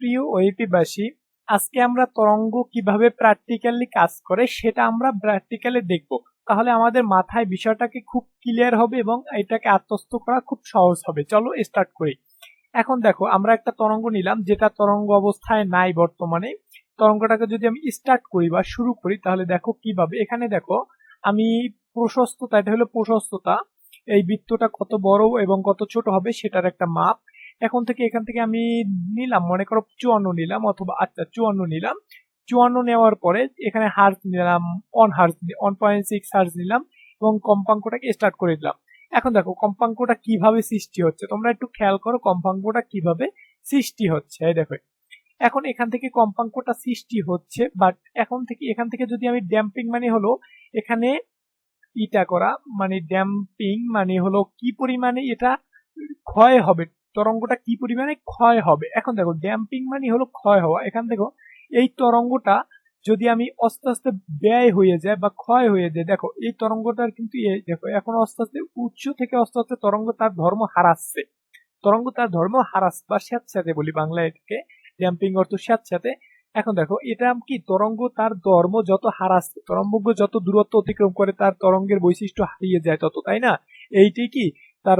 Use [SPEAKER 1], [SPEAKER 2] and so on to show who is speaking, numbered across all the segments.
[SPEAKER 1] প্রিয় ওয়েপিবাসী আজকে আমরা তরঙ্গ কীভাবে প্র্যাকটিক্যালি কাজ করে সেটা আমরা প্র্যাকটিক্যালি দেখব। তাহলে আমাদের মাথায় বিষয়টাকে খুব ক্লিয়ার হবে এবং এটাকে আত্মস্থ করা খুব সহজ হবে। চলো স্টার্ট করি। এখন দেখো, আমরা একটা তরঙ্গ নিলাম যেটা তরঙ্গ অবস্থায় নাই বর্তমানে। তরঙ্গটাকে যদি আমি স্টার্ট করি বা শুরু করি, তাহলে দেখো কীভাবে? এখানে দেখো, আমি প্রশস্ততা, এটা হলো প্রশস্ততা। এই বৃত্তটা কত বড় এবং কত ছোট হবে সেটার একটা মাপ। এখন থেকে এখান থেকে আমি নিলাম, মনে করো চুয়ান্ন নিলাম অথবা আচ্ছা চুয়ান্ন নিলাম। চুয়ান্ন নেওয়ার পরে এখানে হার্স নিলাম one hertz one point six hertz নিলাম এবং কম্পাঙ্কটাকে স্টার্ট করে দিলাম। এখন দেখো, কম্পাঙ্কটা কীভাবে সৃষ্টি হচ্ছে? তোমরা একটু খেয়াল করো কম্পাঙ্কটা কীভাবে সৃষ্টি হচ্ছে। এই দেখো, এখন এখান থেকে কম্পাঙ্কটা সৃষ্টি হচ্ছে বাট এখন থেকে, এখান থেকে যদি আমি ড্যাম্পিং মানে হলো এখানে ইটা করা মানে ড্যাম্পিং মানে হলো কি পরিমাণে এটা ক্ষয় হবে তরঙ্গটা কি পরিমাণে ক্ষয় হবে? এখন দেখো ড্যাম্পিং মানে হলো ক্ষয় হওয়া। এখান দেখো এই তরঙ্গটা যদি আমি আস্তে আস্তে ব্যয় হয়ে যায় বা ক্ষয় হয়ে যায়, দেখো, এই তরঙ্গটার কিন্তু দেখো, এখন আস্তে আস্তে উচ্চ থেকে আস্তে আস্তে তরঙ্গ তার ধর্ম হারাচ্ছে। তরঙ্গ তার ধর্ম হারাস বা স্যাঁতস্যাঁতে বলি বাংলা এটাকে ড্যাম্পিং অর্থ স্যাঁতস্যাঁতে। এখন দেখো, এটা কি তরঙ্গ তার ধর্ম যত হারাচ্ছে তরঙ্গ যত দূরত্ব অতিক্রম করে তার তরঙ্গের বৈশিষ্ট্য হারিয়ে যায় তত, তাই না? এইটাই কি? তার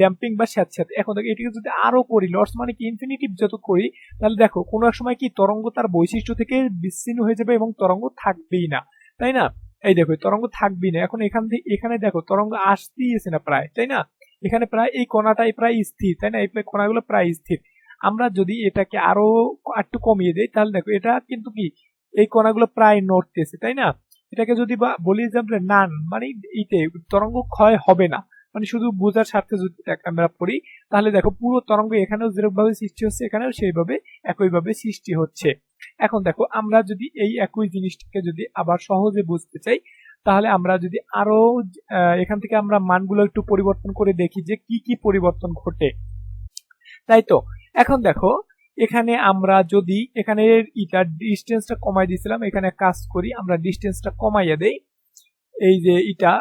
[SPEAKER 1] ড্যাম্পিং বা স্যাঁতস্যাঁতে এখন দেখো, এটিকে যদি আরও করি লস মানে কি? ইনফিনিটিভ যত করি, তাহলে দেখো, কোনো এক সময় কি তরঙ্গ তার বৈশিষ্ট্য থেকে বিচ্ছিন্ন হয়ে যাবে এবং তরঙ্গ থাকবেই না। তাই না? এই দেখো তরঙ্গ থাকবেই না। এখন এখান থেকে, এখানে দেখো, তরঙ্গ আসতেই এসে না প্রায়, তাই না? এখানে প্রায়, এই কণাটাই প্রায় স্থির, তাই না? এই কণাগুলো প্রায় স্থির। আমরা যদি এটাকে আরও একটু কমিয়ে দেই, তাহলে দেখো, এটা কিন্তু কি? এই কণাগুলো প্রায় নড়তেছে, তাই না? এটাকে যদি বা, বলি যে আমরা নান মানে এইটাই, তরঙ্গ ক্ষয় হবে না। মানে শুধু বোঝার স্বার্থে যদি আমরা পড়ি, তাহলে দেখো পুরো তরঙ্গ এখানেও যেরকমভাবে সৃষ্টি হচ্ছে, এখানেও সেইভাবে, একইভাবে সৃষ্টি হচ্ছে। এখন দেখো, আমরা যদি এই একই জিনিসটাকে যদি আবার সহজে বুঝতে চাই, তাহলে আমরা যদি আরও এখান থেকে আমরা মানগুলো একটু পরিবর্তন করে দেখি যে কি কি পরিবর্তন ঘটে। তাই তো? এখন দেখো, এখানে আমরা যদি এখানে ইটা ডিস্টেন্সটা কমাই দিয়েছিলাম, এখানে কাজ করি, আমরা ডিস্টেন্সটা কমাইয়া দেই। এই যে এটা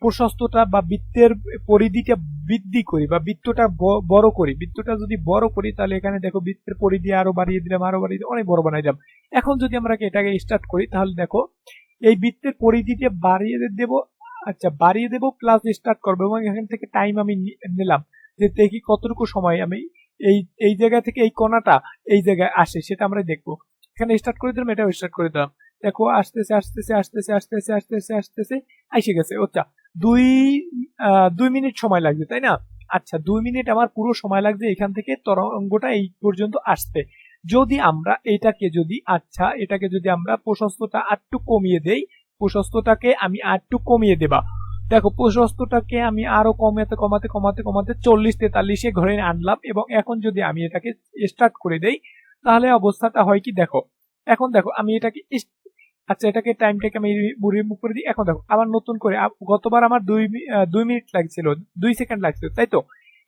[SPEAKER 1] প্রশস্ততা বা বৃত্তের পরিধিটা বৃদ্ধি করি বা বৃত্তটা বড় করি। বৃত্তটা যদি বড় করি, তাহলে এখানে দেখো বৃত্তের পরিধি আরও বাড়িয়ে দিলাম, আরও বাড়িয়ে দিলাম, অনেক বড় বানাই দিলাম। এখন যদি আমরা এটাকে স্টার্ট করি, তাহলে দেখো এই বৃত্তের পরিধিটা বাড়িয়ে দেব আচ্ছা বাড়িয়ে দেব প্লাস স্টার্ট করব এবং এখান থেকে টাইম আমি নিলাম। যে দেখি কতটুকু সময় আমি এই এই জায়গা থেকে এই কোনাটা এই জায়গায় আসে, সেটা আমরা দেখব। এখানে স্টার্ট করে দিলাম, এটাও স্টার্ট করে দিলাম। দেখো, আসতেছে আসতেছে আসতেছে আসতেছে আসতেছে আসতেছে, আইসে গেছে। আচ্ছা দুই দুই মিনিট সময় লাগবে, তাই না? আচ্ছা দুই মিনিট আমার পুরো সময় লাগছে, এখান থেকে তরঙ্গটা এই পর্যন্ত আসতে যদি আমরা এটাকে যদি আচ্ছা এটাকে যদি আমরা প্রশস্তটা আটটু কমিয়ে দেই প্রশস্তটাকে আমি আটটু কমিয়ে দেবা। দেখো প্রশস্তটাকে আমি আরও কমাতে কমাতে কমাতে কমাতে চল্লিশ, তেতাল্লিশে ঘরে আনলাম এবং এখন যদি আমি এটাকে স্টার্ট করে দেই, তাহলে অবস্থাটা হয় কি, দেখো, এখন দেখো, আমি এটাকে আচ্ছা এটাকে টাইমটাকে আমি রিমুভ করে দিই। এখন দেখো, আবার নতুন করে গতবার আমার দুই দুই মিনিট লাগছিল, দুই সেকেন্ড লাগছিল, তাই তো?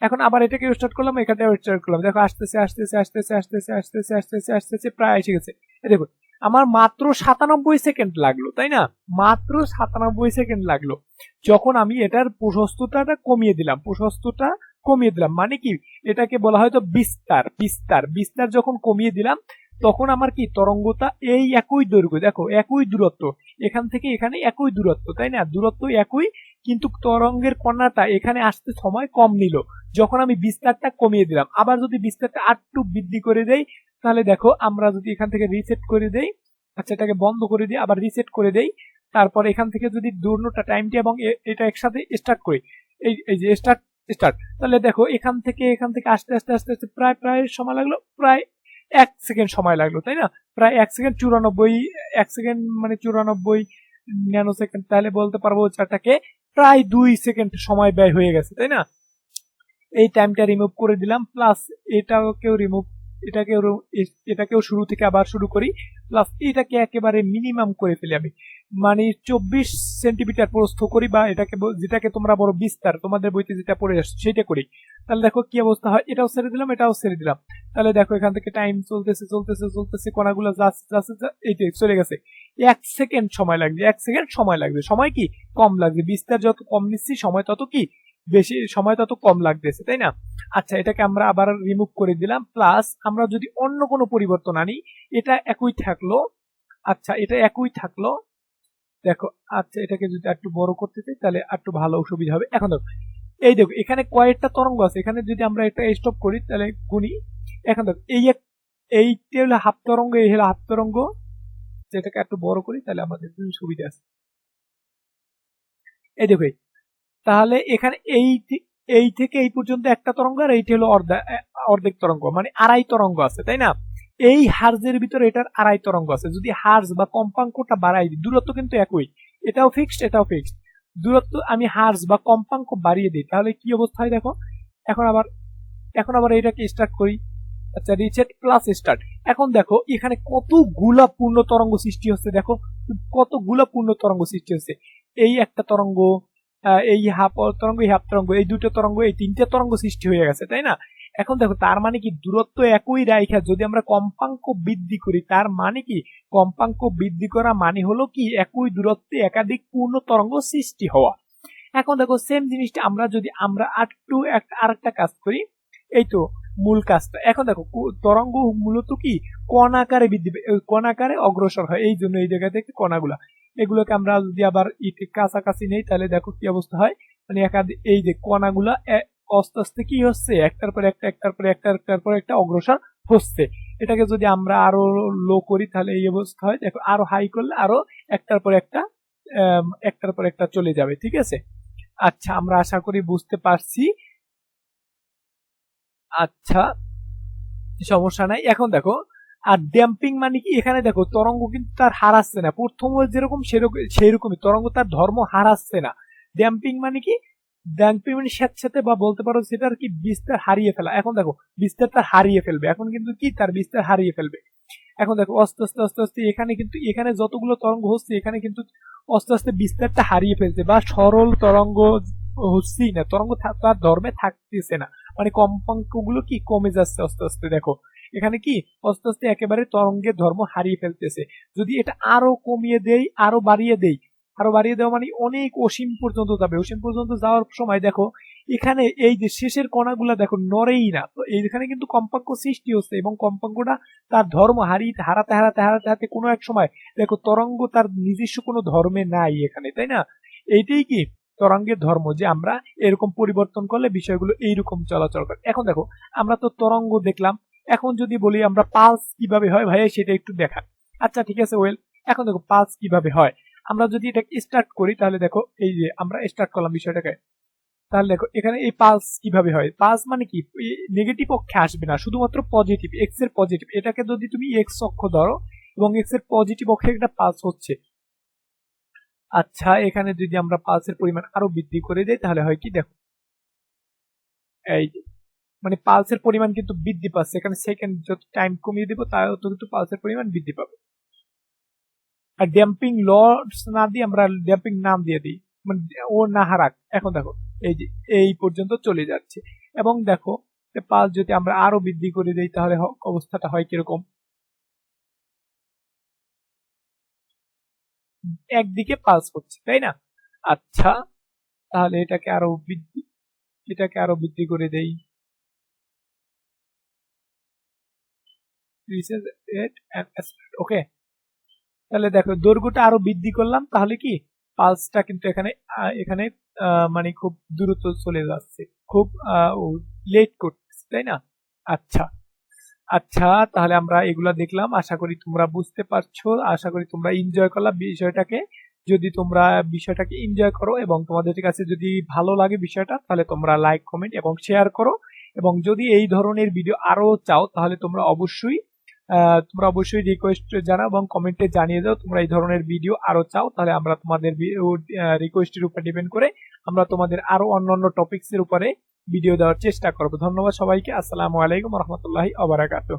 [SPEAKER 1] এখন আবার এটাকে স্টার্ট করলাম, এখানে স্টার্ট করলাম। দেখো, আসতেছে আসতেছে আসতেছে আসতেছে আসতেছে আসতেছে আসতেছে, প্রায় এসে গেছে। দেখো, আমার মাত্র সাতানব্বই সেকেন্ড লাগল, তাই না? মাত্র সাতানব্বই সেকেন্ড লাগল। যখন আমি এটার প্রশস্ততাটা কমিয়ে দিলাম প্রশস্তটা কমিয়ে দিলাম মানে কি? এটাকে বলা হয়তো বিস্তার বিস্তার। বিস্তার যখন কমিয়ে দিলাম তখন আমার কি তরঙ্গটা এই একই দৈর্ঘ্য, দেখো, একই দূরত্ব। এখান থেকে এখানে একই দূরত্ব, তাই না? দূরত্ব একই, কিন্তু তরঙ্গের কণাটা এখানে আসতে সময় কম নিল। যখন আমি বিস্তারটা কমিয়ে দিলাম, আবার যদি বিস্তারটা আটটু বৃদ্ধি করে দেই, তাহলে দেখো, আমরা যদি এখান থেকে রিসেট করে দেই আচ্ছা এটাকে বন্ধ করে দিই আবার রিসেট করে দেই, তারপর এখান থেকে যদি দূরটা টাইমটি এবং এটা একসাথে স্টার্ট করি, এই এই যে স্টার্ট স্টার্ট তাহলে দেখো, এখান থেকে এখান থেকে আস্তে আস্তে আস্তে আস্তে প্রায় প্রায় সময় লাগল, প্রায় এক সেকেন্ড সময় লাগল, তাই না? প্রায় এক সেকেন্ড চুরানব্বই, এক সেকেন্ড মানে চুরানব্বই ন্যানো সেকেন্ড তাহলে বলতে পারব চারটাকে প্রায় দুই সেকেন্ড সময় ব্যয় হয়ে গেছে, তাই না? এই টাইমটা রিমুভ করে দিলাম প্লাস এটাকেও রিমুভ এটাকেও এটাকেও শুরু থেকে আবার শুরু করি। প্লাস এটাকে একেবারে মিনিমাম করে ফেলি আমি। মানে চব্বিশ সেন্টিমিটার প্রস্থ করি বা এটাকে যেটাকে তোমরা বড় বিস্তার, তোমাদের বইতে যেটা পড়ে আসছো সেটা করি। তাহলে দেখো কি অবস্থা হয়, এটাও ছেড়ে দিলাম, এটাও ছেড়ে দিলাম। তাহলে দেখো এখান থেকে টাইম চলতেছে চলতেছে চলতেছে কোনাগুলো যাচ্ছে যাচ্ছে চলে গেছে। এক সেকেন্ড সময় লাগবে, এক সেকেন্ড সময় লাগবে। সময় কি? কম লাগবে। বিস্তার যত কম নিচ্ছি, সময় তত কি? বেশি সময় তত কম লাগতেছে, তাই না আচ্ছা এটাকে আমরা আবার রিমুভ করে দিলাম প্লাস আমরা যদি অন্য কোনো পরিবর্তন আনি, এটা একই থাকল আচ্ছা এটা একই থাকল, দেখো আচ্ছা এটাকে যদি একটু বড় করতে চাই, তাহলে একটু ভালো সুবিধা হবে এখন দেখো, এই দেখো, এখানে কয়েকটা তরঙ্গ আছে, এখানে যদি আমরা এটা স্টপ করি, তাহলে গুনি, এখন দেখো, এই এক, এইটা হলো হাফ তরঙ্গ, এই হলো হাফ তরঙ্গ, যেটাকে একটু বড় করি, তাহলে আমাদের সুবিধা আছে এই দেখো। তাহলে এখানে এই এই থেকে এই পর্যন্ত একটা তরঙ্গ আর এইটি হলো অর্ধা- অর্ধেক তরঙ্গ মানে আড়াই তরঙ্গ আছে, তাই না? এই হার্জের ভিতরে এটার আড়াই তরঙ্গ আছে, যদি হার্জ বা কম্পাঙ্কটা বাড়াই দিই, দূরত্ব কিন্তু একই, এটাও ফিক্সড এটাও ফিক্সড দূরত্ব আমি হার্জ বা কম্পাঙ্ক বাড়িয়ে দিই, তাহলে কি অবস্থা হয় দেখো? এখন আবার এখন আবার এটাকে স্টার্ট করি আচ্ছা রিচেট প্লাস স্টার্ট এখন দেখো এখানে কতগুলা পূর্ণ তরঙ্গ সৃষ্টি হচ্ছে, দেখো কতগুলা পূর্ণ তরঙ্গ সৃষ্টি হচ্ছে, এই একটা তরঙ্গ এই হাফ তরঙ্গ এই হাফ তরঙ্গ, এই দুটো তরঙ্গ, এই তিনটে তরঙ্গ সৃষ্টি হয়ে গেছে, তাই না? এখন দেখো, তার মানে কি দূরত্ব একই রাইখা যদি আমরা কম্পাঙ্ক বৃদ্ধি করি, তার মানে কি? কম্পাঙ্ক বৃদ্ধি করা মানে হলো কি? একই দূরত্বে একাধিক পূর্ণ তরঙ্গ সৃষ্টি হওয়া। এখন দেখো সেম জিনিসটা আমরা যদি, আমরা আরেকটু একটা আরেকটা কাজ করি, এই তো মূল কাজটা। এখন দেখো তরঙ্গ মূলত কি? কণাকারে বৃদ্ধি এই অগ্রসর হয়, এই জন্য এই জায়গা থেকে কণাগুলা। এগুলোকে আমরা যদি আবার ইটে কাছাকাছি নেই, তাহলে দেখো কি অবস্থা হয়। মানে একাধিক এই যে কণাগুলা আস্তে আস্তে কি হচ্ছে? একটার পর একটা, একটার পর একটা, একটার পর একটা অগ্রসর হচ্ছে। এটাকে যদি আমরা আরও লো করি, তাহলে এই অবস্থা হয়। দেখো, আরও হাই করলে আরও একটার পর একটা একটার পর একটা চলে যাবে, ঠিক আছে? আচ্ছা আমরা আশা করি বুঝতে পারছি। আচ্ছা সমস্যা নাই। এখন দেখো আর ড্যাম্পিং মানে কি? এখানে দেখো, তরঙ্গ কিন্তু তার হারাচ্ছে না। প্রথম যেরকম সেরকম সেরকমই তরঙ্গ তার ধর্ম হারাচ্ছে না। ড্যাম্পিং মানে কি? ড্যাম্পিং মানে স্যাঁতস্যাঁতে বা বলতে পারো সেটার কি বিস্তার হারিয়ে ফেলা। এখন দেখো, বিস্তার তার হারিয়ে ফেলবে। এখন কিন্তু কি? তার বিস্তার হারিয়ে ফেলবে। এখন দেখো, আস্তে আস্তে আস্তে আস্তে এখানে কিন্তু, এখানে যতগুলো তরঙ্গ হচ্ছে, এখানে কিন্তু আস্তে আস্তে বিস্তারটা হারিয়ে ফেলছে বা সরল তরঙ্গ হচ্ছেই না। তরঙ্গ তার ধর্মে থাকতেছে না। মানে কম্পাঙ্কগুলো কি? কমে যাচ্ছে আস্তে আস্তে, দেখো। এখানে কি? আস্তে আস্তে একেবারে তরঙ্গের ধর্ম হারিয়ে ফেলতেছে। যদি এটা আরও কমিয়ে দেই, আরও বাড়িয়ে দেই, আরও বাড়িয়ে দেওয়া মানে অনেক অসীম পর্যন্ত যাবে। অসীম পর্যন্ত যাওয়ার সময় দেখো, এখানে এই যে শেষের কণাগুলা দেখো, নড়েই না। তো এইখানে কিন্তু কম্পাঙ্ক সৃষ্টি হচ্ছে এবং কম্পাঙ্কটা তার ধর্ম হারিয়ে, হারাতে হারাতে হারাতে হারাতে কোনো এক সময় দেখো, তরঙ্গ তার নিজস্ব কোনো ধর্মে নাই এখানে, তাই না? এইটাই কি? তরঙ্গের ধর্ম যে আমরা এরকম পরিবর্তন করলে বিষয়গুলো এইরকম চলাচল করে। এখন দেখো, আমরা তো তরঙ্গ দেখলাম এখন যদি বলি আমরা পালস কীভাবে হয়, ভাইয়া, সেটা একটু দেখা আচ্ছা ঠিক আছে ওয়েল এখন দেখো পালস কীভাবে হয়। আমরা যদি এটা স্টার্ট করি, তাহলে দেখো এই যে আমরা স্টার্ট করলাম বিষয়টাকে। তাহলে দেখো এখানে এই পালস কীভাবে হয়? পালস মানে কি? নেগেটিভ অক্ষে আসবে না, শুধুমাত্র পজিটিভ এক্সের পজিটিভ এটাকে যদি তুমি এক্স অক্ষ ধরো, এবং এক্সের পজিটিভ অক্ষে একটা পালস হচ্ছে। আচ্ছা এখানে যদি আমরা পালসের পরিমাণ আরও বৃদ্ধি করে দেই, তাহলে হয় কি, দেখো। এই মানে পালসের পরিমাণ কিন্তু বৃদ্ধি পাচ্ছে। এখানে সেকেন্ড যত টাইম কমিয়ে দেবো তত কিন্তু পালসের পরিমাণ বৃদ্ধি পাবে। আর ড্যাম্পিং লস না দিয়ে আমরা ড্যাম্পিং নাম দিয়ে দিই। মানে ও না হারাক। এখন দেখো, এই যে, এই পর্যন্ত চলে যাচ্ছে। এবং দেখো পালস যদি আমরা আরও বৃদ্ধি করে দিই, তাহলে অবস্থাটা হয় কীরকম? একদিকে পালস করছে তাই না? আচ্ছা তাহলে এটাকে আরও বৃদ্ধি, এটাকে আরও বৃদ্ধি করে দেই। ওকে তাহলে দেখো, দৈর্ঘ্যটা আরও বৃদ্ধি করলাম, তাহলে কি? পালসটা কিন্তু এখানে এখানে মানে খুব দ্রুত চলে যাচ্ছে। খুব লেট করতেছে, তাই না? আচ্ছা। আচ্ছা তাহলে আমরা এগুলা দেখলাম। আশা করি তোমরা বুঝতে পারছ। আশা করি তোমরা এনজয় করলা বিষয়টাকে। যদি তোমরা বিষয়টাকে এনজয় করো এবং তোমাদের কাছে যদি ভালো লাগে বিষয়টা, তাহলে তোমরা লাইক কমেন্ট এবং শেয়ার করো। এবং যদি এই ধরনের ভিডিও আরও চাও, তাহলে তোমরা অবশ্যই তোমরা অবশ্যই রিকোয়েস্ট জানাও এবং কমেন্টে জানিয়ে দাও তোমরা এই ধরনের ভিডিও আরও চাও, তাহলে আমরা তোমাদের রিকোয়েস্টের উপর ডিপেন্ড করে আমরা তোমাদের আরও অন্যান্য টপিকস এর উপরে ভিডিও দেওয়ার চেষ্টা করব। ধন্যবাদ সবাইকে। আসসালামু আলাইকুম রহমতুল্লাহি আবরাকাতুহ